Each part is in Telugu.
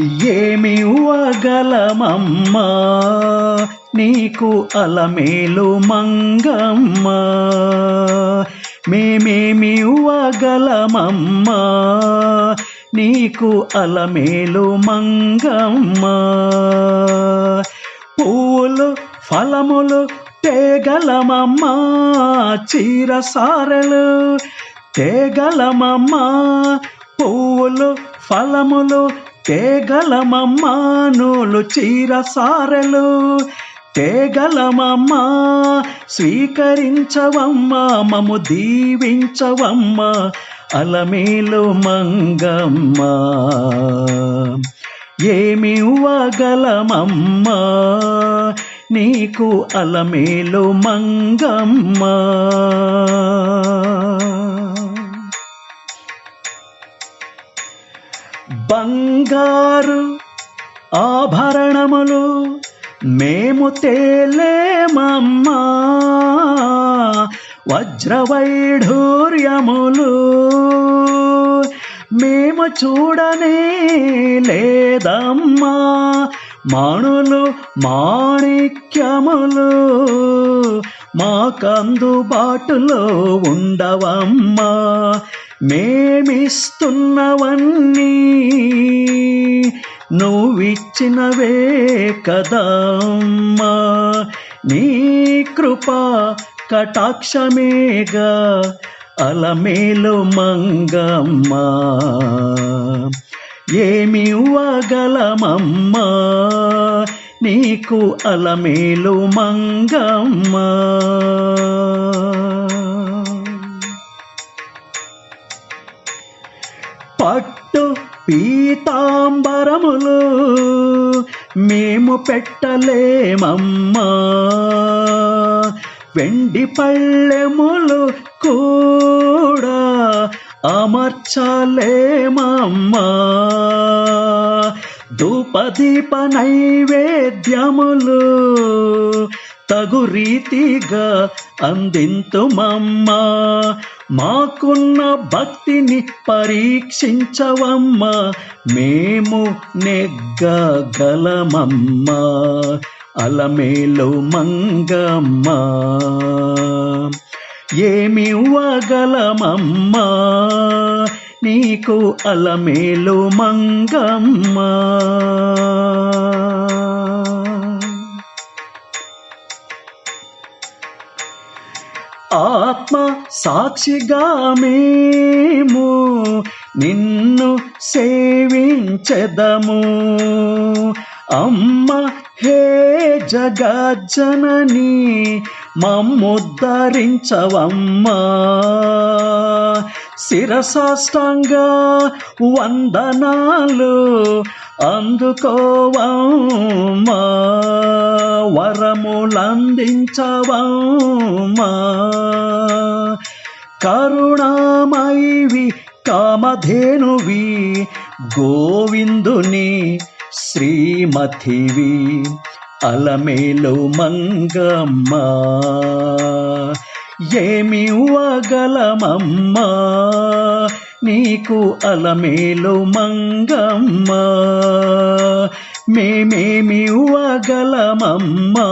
ఏమి వగలమమ్మా నీకు అలమేలు మంగమ్మ. మేమేమి ఇవ్వగలమమ్మా? నీకు అలమేలు మంగమ్మ. పూలు ఫలములు తేగలమమ్మా. చీరసారలు తేగలమమ్మా. పువ్వులు ఫలములు తేగలమమ్మా నూలు చీర తేగలమమ్మా స్వీకరించవమ్మా మము దీవించవమ్మా అలమేలు మంగమ్మ. ఏమి ఇవ్వగలమమ్మా నీకు అలమేలు మంగమ్మ. బంగారు ఆభరణములు మేము తేలేమమ్మా. వజ్రవైఢూర్యములు మేము చూడనే లేదమ్మా. మణులు మాణిక్యములు మాకందుబాటులో ఉండవమ్మా. మేమిస్తున్నవన్నీ నువ్విచ్చినవే కదమ్మా. నీ కృప కటాక్షమేగా అలమేలు మంగమ్మ. ఏమి ఇవ్వగలమమ్మా నీకు అలమేలు మంగమ్మా. పట్టు పీతాంబరములు మేము పెట్టలేమమ్మా. వెండి పళ్ళెములు కూడా అమర్చలేమమ్మా. ధూపదీప నైవేద్యములు తగు రీతిగా అందింతుమమ్మా. మాకున్న భక్తిని పరీక్షించవమ్మా. మేము నెగ్గగలమమ్మా. అలమేలు మంగమ్మ. ఏమి ఇవ్వగలమమ్మా. నీకు అలమేలు మంగమ్మ. ఆత్మ సాక్షిగా మేము నిన్ను సేవించెదము. అమ్మ హే జగజ్జనని మమ్ముద్ధరించవమ్మా. శిరసాష్టంగా వందనాలు అందుకోవమ్మా. వరములందించవమ్మా. కరుణామయివి కామధేనువి గోవిందుని శ్రీమతివి అలమేలు మంగమ్మ. ఏమి ఇవ్వగలమమ్మా నీకు అలమేలు మంగమ్మ. మేమేమి ఇవ్వగలమమ్మా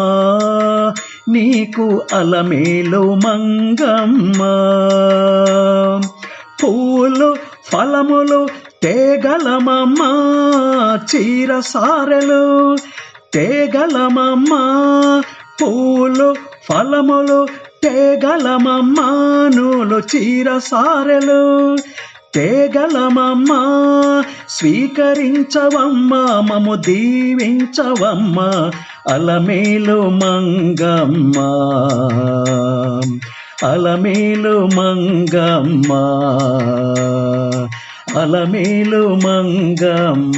నీకు అలమేలో మంగమ్మ. పూలు ఫలములు తేగలమమ్మ. చీర సారెలు తేగలమమ్మ. పూలు ఫలములు తేగలమమ్మ. నూలు చీర సారెలు తేగలమమ్మ. స్వీకరించవమ్మా మము దీవించవమ్మా. అలమేలు మంగమ్మ. అలమేలు మంగమ్మ. అలమేలు మంగమ్మ.